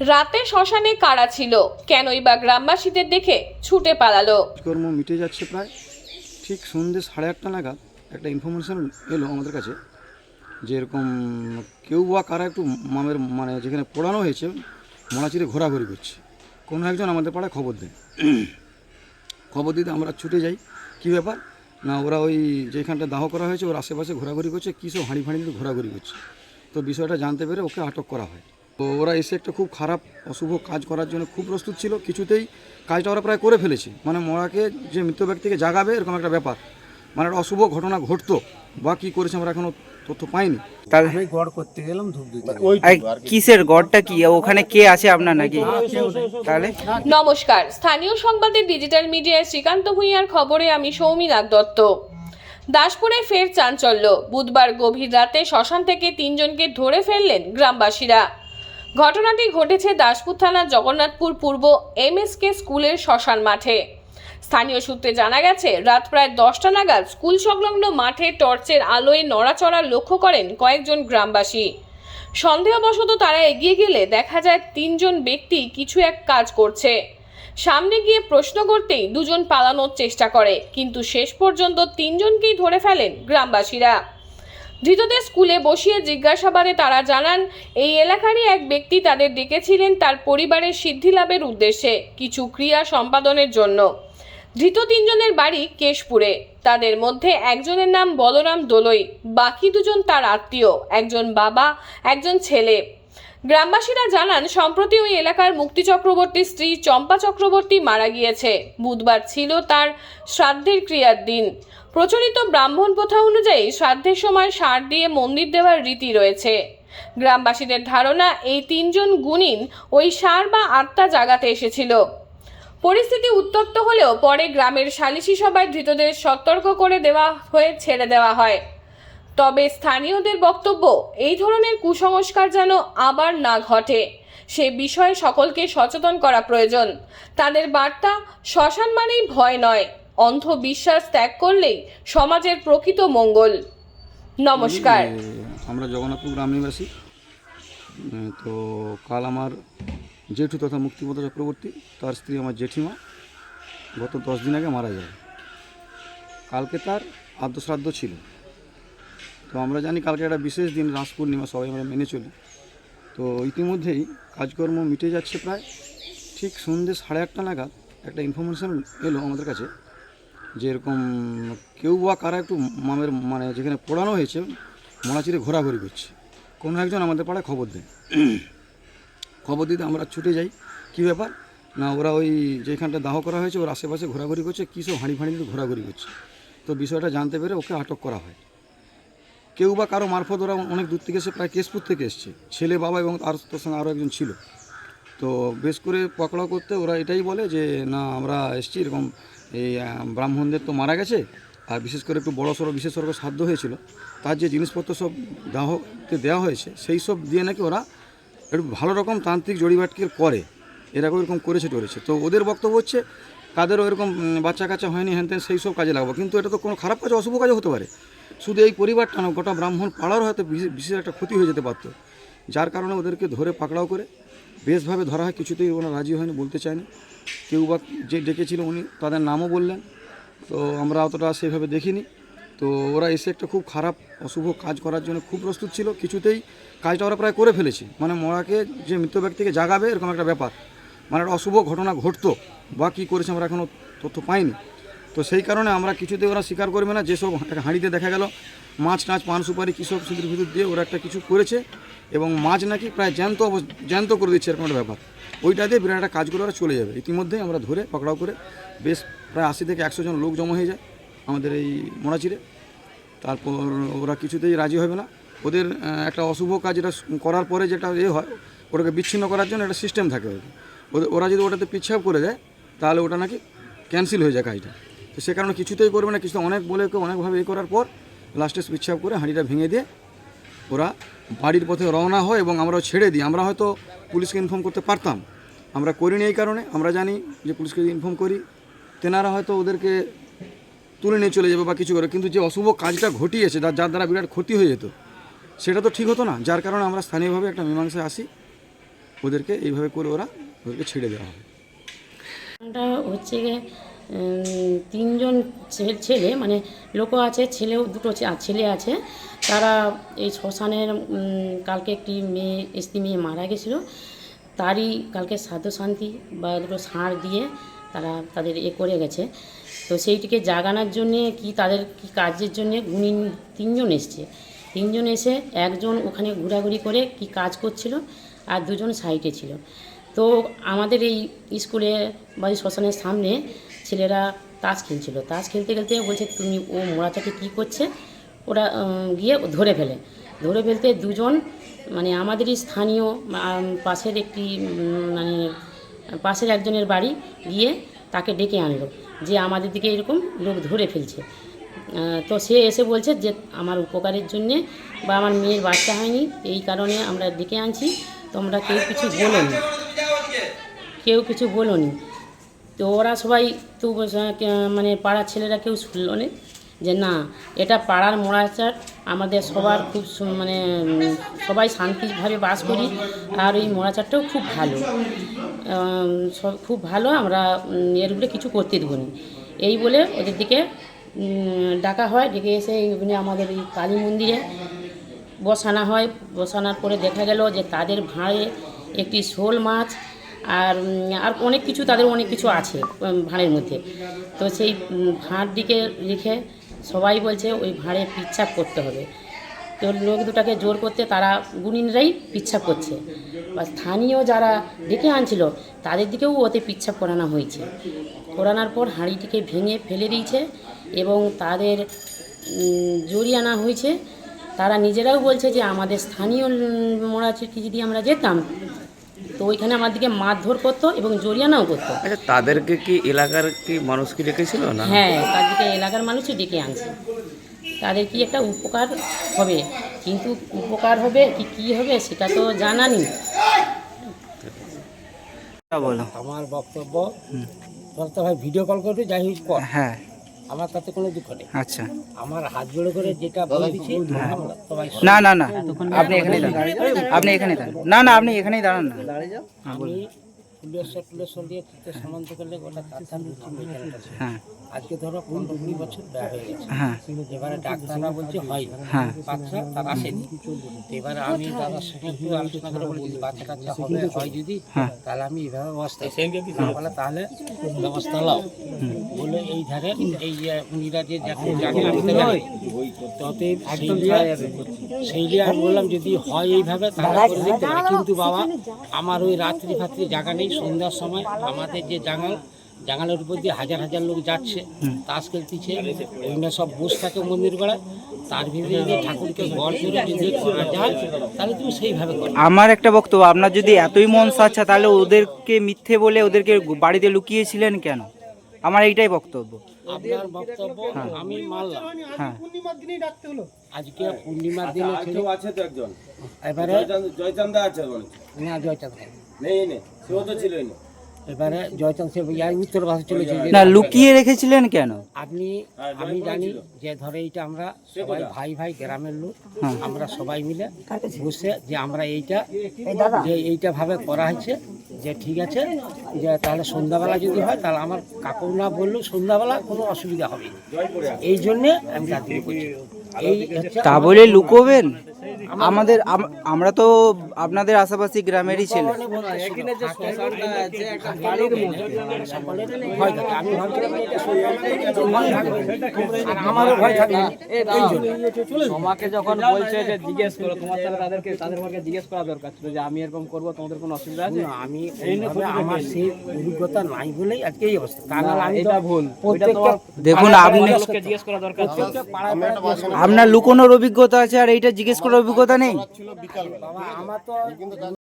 রাতে শ্মশানে কারা ছিল? কেনই বা গ্রামবাসীদের দেখে ছুটে পালালো। কর্ম মিটে যাচ্ছে প্রায় ঠিক সন্ধ্যে সাড়ে আটটা নাগাদ। একটা ইনফরমেশন এলো আমাদের কাছে যে এরকম কেউ বা কারা একটু মামের মানে যেখানে পোড়ানো হয়েছে, মনাচিরে ঘোরাঘুরি করছে। কোনো একজন আমাদের পাড়ায় খবর দেয়। খবর দিতে আমরা ছুটে যাই। কী ব্যাপার? না, ওরা ওই যেখানটা দাহ করা হয়েছে, ওর আশেপাশে ঘোরাঘুরি করছে, কী সব হাঁড়ি ফাঁড়ি ঘোরাঘুরি করছে। তো বিষয়টা জানতে পেরে ওকে আটক করা হয়। ওরা এসে একটা খুব খারাপ অশুভ কাজ করার জন্য খুব প্রস্তুত ছিল। কিছুতেই কাজটা ওরা প্রায় করে ফেলেছে। মানে মরাকে যে মৃত ব্যক্তিকে জাগাবে এরকম একটা ব্যাপার। মানে একটা অশুভ ঘটনা ঘটতো বা কী করেছে আমরা এখনও তথ্য পাইনি। তাহলে আমি গড় করতে গেলাম ধূপ দিতে কিসের গড়টা কি? ওখানে কে আছে আপনার নাকি? তাহলে? নমস্কার। স্থানীয় সংবাদের ডিজিটাল মিডিয়ায় শ্রীকান্ত ভূঁইয়ার খবরে আমি সৌমি নাগ দত্ত। দাসপুরে ফের চাঞ্চল্য। বুধবার গভীর রাতে শ্মশান থেকে তিনজনকে ধরে ফেললেন গ্রামবাসীরা। ঘটনাটি ঘটেছে দাসপুর থানার জগন্নাথপুর পূর্ব এমএসকে স্কুলের শ্মশান মাঠে। স্থানীয় সূত্রে জানা গেছে, রাত প্রায় দশটা নাগাদ স্কুল সংলগ্ন মাঠে টর্চের আলোয় নড়াচড়া লক্ষ্য করেন কয়েকজন গ্রামবাসী। সন্দেহবশত তারা এগিয়ে গেলে দেখা যায় তিনজন ব্যক্তি কিছু এক কাজ করছে। সামনে গিয়ে প্রশ্ন করতেই দুজন পালানোর চেষ্টা করে, কিন্তু শেষ পর্যন্ত তিনজনকেই ধরে ফেলেন গ্রামবাসীরা। ধৃতদের স্কুলে বসিয়ে জিজ্ঞাসাবাদে তারা জানান, এই এলাকারই এক ব্যক্তি তাদের ডেকেছিলেন তার পরিবারের সিদ্ধি লাভের উদ্দেশ্যে কিছু ক্রিয়া সম্পাদনের জন্য। ধৃত তিনজনের বাড়ি কেশপুরে। তাদের মধ্যে একজনের নাম বলরাম দোলই, বাকি দুজন তার আত্মীয়। একজন বাবা, একজন ছেলে। গ্রামবাসীরা জানান, সম্প্রতি ওই এলাকার মুক্তি চক্রবর্তীর স্ত্রী চম্পা চক্রবর্তী মারা গিয়েছে। বুধবার ছিল তার শ্রাদ্ধের ক্রিয়ার দিন। প্রচলিত ব্রাহ্মণ প্রথা অনুযায়ী শ্রাদ্ধের সময় সার দিয়ে মন্দির দেওয়ার রীতি রয়েছে। গ্রামবাসীদের ধারণা, এই তিনজন গুণিন ওই সার বা আত্মা জাগাতে এসেছিল। পরিস্থিতি উত্তপ্ত হলেও পরে গ্রামের সালিশি সভায় ধৃতদের সতর্ক করে দেওয়া হয়ে ছেড়ে দেওয়া হয়। তবে স্থানীয়দের বক্তব্য, এই ধরনের কুসংস্কার যেন আবার না ঘটে। সে বিষয়ে সকলকে সচেতন করা প্রয়োজন। তাদের বার্তা, শ্মশান মানেই ভয় নয়, অন্ধবিশ্বাস ত্যাগ করলেই সমাজের প্রকৃত মঙ্গল। নমস্কার। আমরা জগন্নাথপুর গ্রাম নিবাসী তো কাল আমার জেঠু তথা মুক্তিপদ চক্রবর্তী, তার স্ত্রী আমার জেঠিমা, গত দশ দিন আগে মারা যায়। কালকে তার আদ্যশ্রাদ্ধ ছিল। তো আমরা জানি কালকে একটা বিশেষ দিন রাস পূর্ণিমা সবাই আমরা মেনে চলি। তো ইতিমধ্যেই কাজকর্ম মিটে যাচ্ছে প্রায়। ঠিক সন্ধ্যে সাড়ে আটটা নাগাদ একটা ইনফরমেশন এলো আমাদের কাছে যে এরকম কেউ বা কারা একটু মামের মানে যেখানে পোড়ানো হয়েছে মনাচিরে ঘোরাঘুরি করছে। কোনো একজন আমাদের পাড়ায় খবর দেয়। খবর দিতে আমরা ছুটে যাই। কী ব্যাপার? না, ওরা ওই যেখানটা দাহ করা হয়েছে, ওর আশেপাশে ঘোরাঘুরি করছে, কী সব হাঁড়ি ফাঁড়ি ঘোরাঘুরি করছে। তো বিষয়টা জানতে পেরে ওকে আটক করা হয়। কেউ বা কারও মারফত ওরা অনেক দূর থেকে এসে প্রায় কেশপুর থেকে এসছে। ছেলে বাবা এবং তার তোর সঙ্গে আরও একজন ছিল। তো বেশ করে পকড়া করতে ওরা এটাই বলে যে, না, আমরা এসছি, এরকম এই ব্রাহ্মণদের তো মারা গেছে। আর বিশেষ করে একটু বড় সড়ো, বিশেষ সড়ো সাধ্য হয়েছিল। তার যে জিনিসপত্র সব দাহতে দেওয়া হয়েছে, সেই সব দিয়ে নাকি ওরা একটু ভালো রকম তান্ত্রিক জড়িবাটকির করে। এরকম এরকম করেছে, টরেছে। তো ওদের বক্তব্য হচ্ছে কাদেরও এরকম বাচ্চা কাচ্চা হয়নি হ্যান সেই সব কাজে লাগাবো। কিন্তু এটা তো কোনো খারাপ কাজ, অশুভ কাজও হতে পারে। শুধু এই পরিবারটা না, গোটা ব্রাহ্মণ পাড়ারও হয়তো বিশেষ একটা ক্ষতি হয়ে যেতে পারতো। যার কারণে ওদেরকে ধরে পাকড়াও করে, বেশভাবে ধরা হয়, কিছুতেই ওরা রাজি হয়নি, বলতে চায়নি। কেউ বা যে ডেকেছিল উনি, তাদের নামও বললেন। তো আমরা অতটা সেভাবে দেখিনি। তো ওরা এসে একটা খুব খারাপ, অশুভ কাজ করার জন্য খুব প্রস্তুত ছিল। কিছুতেই কাজটা ওরা প্রায় করে ফেলেছে। মানে মরাকে যে মৃত ব্যক্তিকে জাগাবে, এরকম একটা ব্যাপার। মানে একটা অশুভ ঘটনা ঘটতো, বা কী করেছে আমরা এখনও তথ্য পাইনি। তো সেই কারণে আমরা কিছুতে ওরা স্বীকার করবে না। যেসব হাঁড়িতে দেখা গেল, মাছ টাছ, পান, সুপারি কী সব সিঁদুর ভিতর দিয়ে ওরা একটা কিছু করেছে এবং মাছ নাকি প্রায় জ্যান্ত জ্যান্ত করে দিচ্ছে এরকম একটা ব্যাপার। ওইটা দিয়ে বিরাট একটা কাজ করে ওরা চলে যাবে। ইতিমধ্যেই আমরা ধরে, পকড়াও করে বেশ প্রায় আশি থেকে একশো জন লোক জমা হয়ে যায় আমাদের এই মোড়াচিরে তারপর ওরা কিছুতেই রাজি হবে না। ওদের একটা অশুভ কাজ এটা করার পরে যেটা এ হয়, ওটাকে বিচ্ছিন্ন করার জন্য একটা সিস্টেম থাকে ওদের। ওরা যদি ওটাতে পিছাপ করে দেয়, তাহলে ওটা নাকি ক্যান্সেল হয়ে যায় কাজটা। তো সে কারণে কিছুতেই করবে না কিছু অনেক বলে অনেকভাবে এ করার পর লাস্টে পিছাপ করে হাঁড়িটা ভেঙে দিয়ে ওরা বাড়ির পথে রওনা হয় এবং আমরাও ছেড়ে দিই। আমরা হয়তো পুলিশকে ইনফর্ম করতে পারতাম। আমরা করিনি এই কারণে, আমরা জানি যে পুলিশকে ইনফর্ম করি, তেনারা হয়তো ওদেরকে তুলে নিয়ে চলে যাবে বা কিছু করে। কিন্তু যে অশুভ কাজটা ঘটিয়েছে যার যার দ্বারা বিরাট ক্ষতি হয়ে যেত, সেটা তো ঠিক হতো না। যার কারণে আমরা স্থানীয়ভাবে একটা মীমাংসায় আসি। ওদেরকে এইভাবে করে ওরা ওদেরকে ছেড়ে দেওয়া হবে। ওটা হচ্ছে গিয়ে তিনজন ছেলে মানে লোক আছে, ছেলেও দুটো ছেলে আছে। তারা এই শ্মশানের কালকে একটি মেয়ে, স্ত্রী মেয়ে মারা গেছিল। তারই কালকে সাধ্য শান্তি বা দুটো ষাঁড় দিয়ে তারা তাদের এ করে গেছে। তো সেইটিকে জাগানোর জন্যে কি তাদের কি কাজের জন্যে গুণিন তিনজন এসছে। তিনজন এসে একজন ওখানে ঘোরাঘুরি করে কি কাজ করছিল আর দুজন সাইডে ছিল। তো আমাদের এই স্কুলে বা শ্মশানের সামনে ছেলেরা তাস খেলছিল। তাস খেলতে খেলতে বলছে, তুমি ও মোড়াটাকে কী করছে? ওরা গিয়ে ধরে ফেলে। ধরে ফেলতে দুজন মানে আমাদেরই স্থানীয় পাশের একটি মানে পাশের একজনের বাড়ি গিয়ে তাকে ডেকে আনলো। যে আমাদের দিকে এরকম লোক ধরে ফেলছে। তো সে এসে বলছে যে, আমার উপকারের জন্যে বা আমার মেয়ের বাচ্চা হয়নি, এই কারণে আমরা ডেকে আনছি, তোমরা কেউ কিছু বলোনি কেউ কিছু বলোনি। তো ওরা সবাই তো মানে পাড়ার ছেলেরা কেউ শুনলো না যে না, এটা পাড়ার মোড়াচার। আমাদের সবার খুব মানে সবাই শান্তিভাবে বাস করি আর ওই মোড়াচারটাও খুব ভালো। সব খুব ভালো, আমরা এর উপরে কিছু করতে দেবো এই বলে ওদের দিকে ডাকা হয়। ডেকে এসে আমাদের এই কালী মন্দিরে বসানো হয়। বসানোর পরে দেখা গেল যে তাদের ভাঁড়ে একটি শোল মাছ আর আর অনেক কিছু তাদের অনেক কিছু আছে ভাঁড়ের মধ্যে। তো সেই ভাঁড় দিকে রেখে সবাই বলছে ওই ভাঁড়ে পিচ্ছাপ করতে হবে। তো লোক দুটাকে জোর করতে তারা গুণিনরাই পিচ্ছাপ করছে। বা স্থানীয় যারা ডেকে আনছিল তাদের দিকেও ওতে পিচ্ছাপ করানো হয়েছে। করানোর পর হাঁড়িটিকে ভেঙে ফেলে দিয়েছে এবং তাদের উম, জরিয়ানা হয়েছে। তারা নিজেরাও বলছে যে আমাদের স্থানীয় মোড়াচিটি যদি আমরা যেতাম তো ওইখানে আমাদেরকে মারধর করতো এবং জরিয়ানাও করতো। আচ্ছা তাদেরকে কি এলাকার কি মানুষ কি ডেকেছিল না? হ্যাঁ তাদেরকে এলাকার মানুষই ডেকে আনছে। তাদের কি একটা উপকার হবে? কিন্তু উপকার হবে কি কি হবে সেটা তো জানা নেই। বলো। আমার বক্তব্য বলতে ভাই ভিডিও কল করবি যাই হোক কর। হ্যাঁ। আমার তাতে কোনো দুঃখ নেই। আচ্ছা। আমার হাত জোড়ো করে যেটা বলে দিচ্ছি না না না। আপনি এখানেই দাঁড়ান। আপনি এখানেই দাঁড়ান। না না আপনি এখানেই দাঁড়ান না। আমি ফুলেশ্বর টুলেশ্বর দিয়ে চিত্তে সমান্ত করলে গোটা তার হ্যাঁ। আজকে ধরো পনেরো কুড়ি বছর ব্যয় হয়ে গেছে। হ্যাঁ। এবারে ডাক্তাররা বলছে হয়। হ্যাঁ। বাচ্চা তার আসেনি। এবারে আমি দাদার সঙ্গে একটু আলোচনা করে বলি বাচ্চা কাচ্চা হবে হয় যদি হ্যাঁ। তাহলে আমি এইভাবে ব্যবস্থা বলে তাহলে ব্যবস্থা লাও বলে এই ধারে এই যে উনিরা যে যাকে জানে আমি তো জানি তো সেই আমি বললাম যদি হয় এইভাবে তাহলে কিন্তু বাবা আমার ওই রাত্রি ফাত্রি জায়গা নেই সন্ধ্যার সময় আমাদের যে জাঙ্গাল জাঙ্গালের উপর দিয়ে হাজার হাজার লোক যাচ্ছে তাস খেলতেছে ওইখানে সব বসে থাকে মন্দির করা তার ভিতরে যদি ঠাকুরকে গড় করে যদি করা যায় তাহলে তুমি সেইভাবে করো। আমার একটা বক্তব্য আপনার যদি এতই মন সাচ্ছা তাহলে ওদেরকে মিথ্যে বলে ওদেরকে বাড়িতে লুকিয়েছিলেন কেন? আমার এইটাই বক্তব্য। আপনার বক্তব্য আমি মানলাম। হ্যাঁ। আজকে পূর্ণিমার দিনে ছিল আছে তো একজন। এবারে জয়চান্দা আছে না জয়চাঁদ। এবারে জয়চাঁদ সে ইয়ার উত্তর ভাষা চলেছে যে না লুকিয়ে রেখেছিলেন কেন? আপনি আমি জানি যে ধরে এইটা আমরা সবাই ভাই ভাই গ্রামের লোক আমরা সবাই মিলে বসে যে আমরা এইটা যে এইটা ভাবে করা হয়েছে যে ঠিক আছে যে তাহলে সন্ধ্যাবেলা যদি হয় তাহলে আমার কাকু না বললেও সন্ধ্যাবেলা কোনো অসুবিধা হবে না। এই জন্যে আমি এই তা বলে লুকোবেন? আমাদের আমরা তো আপনাদের আশেপাশে গ্রামেরই ছেলে। তোমাকে যখন বলছে যে জিজ্ঞেস করো তোমার তাহলে তাদেরকে তাদের ঘরকে জিজ্ঞেস করা দরকার ছিল যে আমি এরকম করব তোমাদের কোনো অসুবিধা আছে? আমি আমার সেই অভিজ্ঞতা নাই বলেই আজকে এই অবস্থা। এটা ভুল। দেখুন আপনি জিজ্ঞেস করা দরকার আপনার লুকোনোর অভিজ্ঞতা আছে আর এইটা জিজ্ঞেস করার অভিজ্ঞতা নেই?